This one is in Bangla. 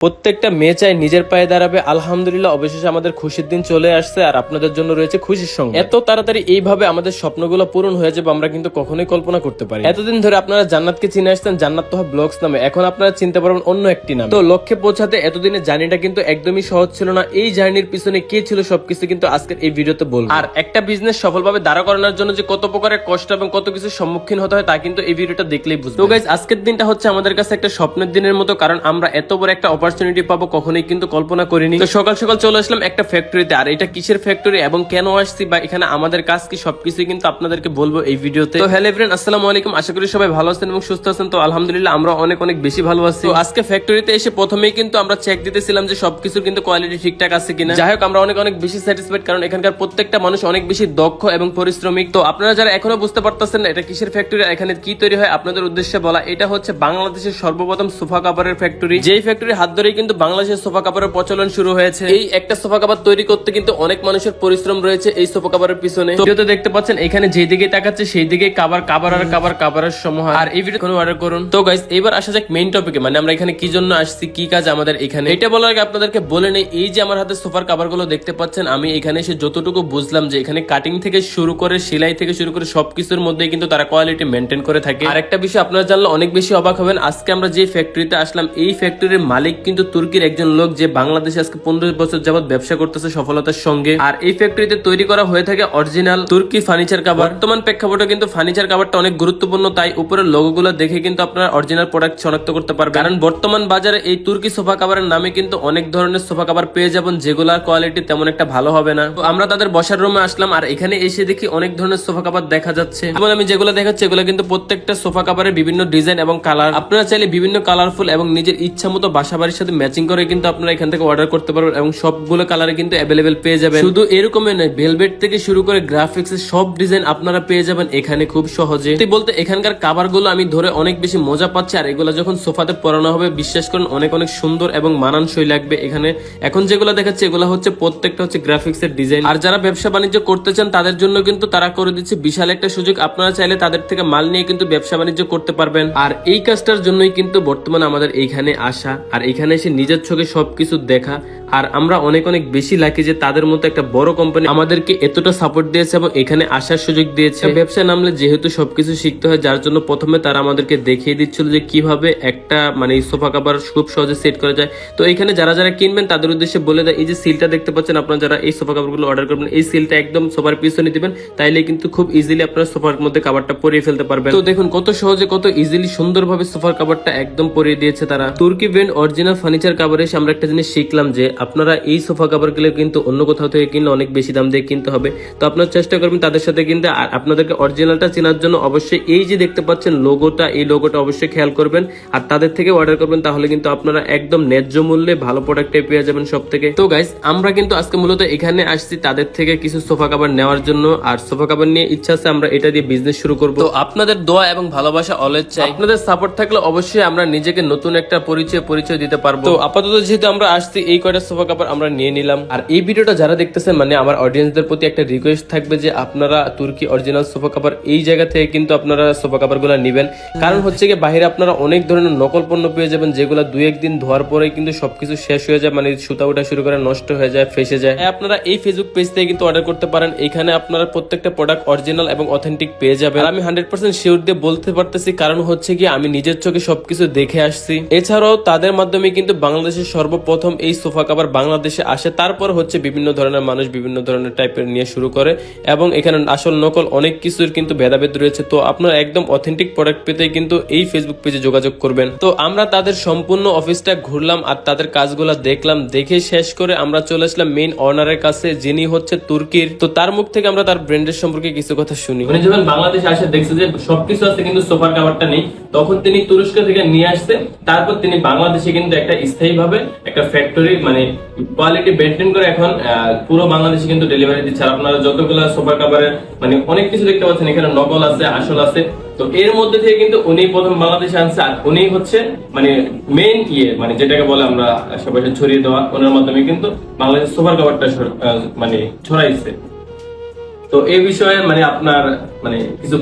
প্রত্যেকটা মেয়ে চাই নিজের পায়ে দাঁড়াবে। আলহামদুলিল্লাহ, অবশেষে আমাদের খুশির দিন চলে আসছে আর আপনাদের জন্য রয়েছে খুশির সঙ্গে। এত তাড়াতাড়ি এইভাবে আমাদের স্বপ্নগুলো পূরণ হয়ে যাবে আমরা কিন্তু কখনোই কল্পনা করতে পারি এতদিন ধরে আপনারা জান্নাতকে চিনে আসতেন জান্নাত তোহা ব্লগস নামে। এখন আপনারা চিনতে পারবেন অন্য একটি নাম। তো লক্ষ্যে পৌঁছাতে এতদিনের জার্নিটা কিন্তু একদমই সহজ ছিল না। এই জার্নির পিছনে কে ছিল সবকিছু কিন্তু আজকের এই ভিডিওতে বলব। আর একটা বিজনেস সফলভাবে দাঁড়া করানোর জন্য যে কত প্রকারের কষ্ট এবং কত কিছু সম্মুখীন হতে হয় তা কিন্তু এই ভিডিওটা দেখলেই বুঝবে তো গাইজ আজকের দিনটা হচ্ছে আমাদের কাছে একটা স্বপ্নের দিনের মতো, কারণ আমরা এত বড় একটা অপরচুনিটি পাবো, কখনোই কিন্তু কল্পনা করিনি। তো সকাল সকাল চলে আসলাম একটা ফ্যাক্টরিতে আর এটা কিসের ফ্যাক্টরি এবং কেন আসছি বা এখানে আমাদের কাজ কি সবকিছু কিন্তু আপনাদেরকে বলব এই ভিডিওতে। তো হ্যালো ফ্রেন্ড আসসালামু আলাইকুম। আশা করি সবাই ভালো আছেন এবং সুস্থ আছেন। তো আলহামদুলিল্লাহ, আমরা অনেক অনেক বেশি ভালো আছি। তো আজকে ফ্যাক্টরিতে এসে প্রথমেই কিন্তু আমরা চেক দিতেছিলাম যে সবকিছুর কিন্তু কোয়ালিটি ঠিকঠাক আছে কিনা। যাই হোক, আমরা অনেক অনেক বেশি স্যাটিসফাইড কারণ এখানকার প্রত্যেকটা মানুষ অনেক বেশি দক্ষ এবং পরিশ্রমিক। তো আপনারা যারা এখনও বুঝতে পারতেছেন না এটা কিসের ফ্যাক্টরি এখানে কি তৈরি হয়, আপনাদের উদ্দেশ্যে বলা, এটা হচ্ছে বাংলাদেশের সর্বপ্রথম সোফা কাপড়ের ফ্যাক্টরি যেই ফ্যাক্টরি হাত ধরেই কিন্তু বাংলাদেশের সোফা কাপড়ের প্রচলন শুরু হয়েছে। এই একটা সোফা কাপড় তৈরি করতে কিন্তু অনেক মানুষের পরিশ্রম রয়েছে এই সোফা কাপড়ের পিছনে। তো ভিডিওতে দেখতে পাচ্ছেন, এখানে যেই দিকে তাকাচ্ছে, সেই দিকে কাবার কাবার আর কাবার, কাবারের সমূহ। আর এই ভিডিও কোনো অর্ডার করুন। তো গাইস এবার আসা যাক মেইন টপিকে মানে আমরা এখানে কি জন্য আসছি, কি কাজ আমাদের এখানে? এটা বলার আগে আপনাদেরকে বলে নেই, এই যে আমার হাতে সোফার কাভারগুলো দেখতে পাচ্ছেন, আমি এখানে এসে যতটুকু বুঝলাম যে এখানে কাটিং থেকে শুরু করে, সেলাই থেকে শুরু করে সবকিছুর মধ্যে কিন্তু তারা কোয়ালিটি মেনটেন করে থাকে। আর একটা বিষয় আপনারা জানলে অনেক বেশি অবাক হবেন, আজকে আমরা যে ফ্যাক্টরিতে আসলাম, এই ফ্যাক্টরির মালিক কিন্তু তুর্কির একজন লোক যে বাংলাদেশে আজকে পনেরো বছর যাবত ব্যবসা করতেছে সফলতার সঙ্গে। আর এই ফ্যাক্টরিতে তৈরি করা হয়ে থাকে অরিজিনাল তুর্কি ফার্নিচার কাভার বর্তমান প্রেক্ষাপটে কিন্তু ফার্নিচার কাভারটা অনেক গুরুত্বপূর্ণ, তাই উপরের লোগোগুলো দেখে কিন্তু আপনারা অরিজিনাল প্রোডাক্ট শনাক্ত করতে পারবেন। কারণ বর্তমান বাজারে এই তুর্কি সোফা কাভারের নামে কিন্তু অনেক ধরনের সোফা কাভার পেয়ে যাবেন, যেগুলার কোয়ালিটি তেমন একটা ভালো হবে না। তো আমরা তাদের বসার রুমে আসলাম, আর এখানে এসে দেখি অনেক ধরনের সোফা কাভার দেখা যাচ্ছে। এবং আমি যেগুলো দেখাচ্ছি, এগুলো কিন্তু প্রত্যেকটা সোফা কাভারের বিভিন্ন ডিজাইন এবং কালার আপনারা চাইলে বিভিন্ন কালারফুল এবং নিজের ইচ্ছা মতো বাসা বাড়ির সাথে ম্যাচিং করে কিন্তু আপনারা এখান থেকে অর্ডার করতে পারবেন এবং সবগুলো কালারে কিন্তু অ্যাভেলেবেল পেয়ে যাবেন। শুধু এরকমই নয় ভেলভেট থেকে শুরু করে গ্রাফিক্স সব ডিজাইন আপনারা পেয়ে যাবেন এখানে খুব সহজে। বলতে এখানকার কাভারগুলো আমি ধরে অনেক বেশি মজা পাচ্ছি আর এগুলো যখন সোফাতে পরানো হবে, বিশ্বাস করুন, অনেক অনেক সুন্দর এবং মানানসই লাগবে এখানে। এখন যেগুলো দেখাচ্ছে, এগুলো হচ্ছে প্রত্যেকটা হচ্ছে গ্রাফিক্স এর ডিজাইন আর যারা ব্যবসা বাণিজ্য করতে চান, তাদের জন্য কিন্তু তারা করে দিচ্ছে বিশাল একটা সুযোগ। আপনারা চাইলে তাদের থেকে মাল নিয়ে কিন্তু ব্যবসা বাণিজ্য করতে পারবেন। আর এই কাজটার জন্যই কিন্তু বর্তমানে আমাদের এইখানে আসা। আর এখানে এসে নিজের চোখে সবকিছু দেখা। আর আমরা অনেক অনেক বেশি লাকি যে তাদের মতো একটা বড় কোম্পানি আমাদেরকে এতটা সাপোর্ট দিয়েছে এবং এখানে আসার সুযোগ দিয়েছে। ব্যবসা নামলে যেহেতু সবকিছু শিখতে হয়, যার জন্য প্রথমে তারা আমাদেরকে দেখিয়ে দিচ্ছিল যে কীভাবে একটা মানে সোফা কাভার খুব সহজে সেট করা যায়। তো এখানে যারা যারা কিনবেন, তাদের উদ্দেশ্যে বলে দেয়, এই যে সিলটা দেখতে পাচ্ছেন আপনারা যারা এই সোফা কাভারগুলো অর্ডার করবেন, এই সিলটা একদম সোফার পিছনে দিবেন, তাইলে কিন্তু খুব ইজিলি আপনারা সোফার মধ্যে কাভারটা পরিয়ে ফেলতে পারবেন। তো দেখুন, কত সহজে, কত ইজিলি সুন্দরভাবে সোফার কাভারটা একদম পরিয়ে দিয়েছে তারা। তুর্কি ব্র্যান্ড অরিজিনাল ফার্নিচার কাভারে এসে আমরা একটা জিনিস শিখলাম যে আপনারা এই সোফা কাভারগুলো কিন্তু অন্য কোথাও থেকে কিনলে অনেক বেশি দাম দিয়ে কিনতে হবে। তো আপনারা চেষ্টা করবেন তাদের সাথে কিনতে আর আপনাদেরকে অরিজিনালটা চেনার জন্য অবশ্যই এই যে দেখতে পাচ্ছেন লোগোটা এই লোগোটা অবশ্যই খেয়াল করবেন। আর তাদের থেকে অর্ডার করবেন তাহলে কিন্তু আপনারা একদম ন্যায্য মূল্যে ভালো প্রোডাক্টে পেয়ে যাবেন সব থেকে তো গাইস আমরা কিন্তু আজকে মূলত এখানে আসছি তাদের থেকে কিছু সোফা কাভার নেওয়ার জন্য। আর সোফা কাভার নিয়ে ইচ্ছা আছে আমরা এটা দিয়ে বিজনেস শুরু করব। তো আপনাদের দোয়া এবং ভালোবাসা অলওয়েজ চাই। আপনাদের সাপোর্ট থাকলে অবশ্যই আমরা নিজেকে নতুন একটা পরিচয় পরিচয় দিতে পারব। তো আপাতত যেহেতু আমরা আসছি এই কয়টা সোফা কাভার আমরা নিয়ে নিলাম। আর এই ভিডিওটা যারা দেখতেছেন মানে আমার অডিয়েন্সদের প্রতি একটা রিকোয়েস্ট থাকবে যে আপনারা তুর্কি অরিজিনাল সোফা কাভার এই জায়গা থেকে কিন্তু আপনারা সোফা কাভারগুলো নিবেন। কারণ হচ্ছে কি বাইরে আপনারা অনেক ধরনের নকল পণ্য পেয়ে যাবেন যেগুলো দুই একদিন ধোয়ার পরে কিন্তু সবকিছু শেষ হয়ে যায় মানে সুতা উঠা শুরু করে নষ্ট হয়ে যায় ফেসে যায়। হ্যাঁ, আপনারা এই ফেসবুক পেজ থেকে কিন্তু অর্ডার করতে পারেন। এখানে আপনারা প্রত্যেকটা প্রোডাক্ট অরিজিনাল এবং অথেন্টিক পেয়ে যাবেন। আমি হান্ড্রেড পার্সেন্ট শিওর দিয়ে বলতে পারতেছি কারণ হচ্ছে কি আমি নিজের চোখে সবকিছু দেখে আসছি। এছাড়াও তাদের মাধ্যমে কিন্তু বাংলাদেশের সর্বপ্রথম এই সোফা কাভার বাংলাদেশে আসে। তারপর হচ্ছে বিভিন্ন ধরনের মানুষ বিভিন্ন ধরনের টাইপের নিয়ে শুরু করে এবং এখানে আসল নকল অনেক কিছুর কিন্তু ভেদাভেদ রয়েছে। তো আপনারা একদম অথেন্টিক প্রোডাক্ট পেতে কিন্তু এই ফেসবুক পেজে যোগাযোগ করবেন। তো আমরা তাদের সম্পূর্ণ অফিসটা ঘুরলাম আর তাদের কাজগুলো দেখলাম। দেখে শেষ করে আমরা চলে আসলাম মেইন অনারের কাছে, যিনি হচ্ছে তুর্কির। তো তার মুখ থেকে আমরা তার ব্র্যান্ডের সম্পর্কে কিছু কথা শুনি। উনি যখন বাংলাদেশে আসে, দেখছে যে সবকিছু আছে কিন্তু সোফার কাভারটা নেই। তখন তিনি তুরস্ক থেকে নিয়ে আসছে। তারপর তিনি বাংলাদেশে কিন্তু একটা স্থায়ী ভাবে একটা ফ্যাক্টরি মানে কোয়ালিটি মেনটেন করে এখন পুরো বাংলাদেশে কিন্তু ডেলিভারি দিচ্ছে। আর আপনারা যতগুলো সোফা কাভারের মানে অনেক কিছু দেখতে পাচ্ছেন, এখানে নকল আছে, আসল আছে। তো এর মধ্যে থেকে কিন্তু উনি প্রথম বাংলাদেশে আনছে, আর উনি হচ্ছে মানে মেইন ইয়ে মানে যেটাকে বলে আমরা সবাই ছড়িয়ে দেওয়া, ওনার মাধ্যমে কিন্তু বাংলাদেশের সোফার কাভারটা মানে ছড়াইছে। তো এই বিষয়ে মানে আপনার মানে কিছু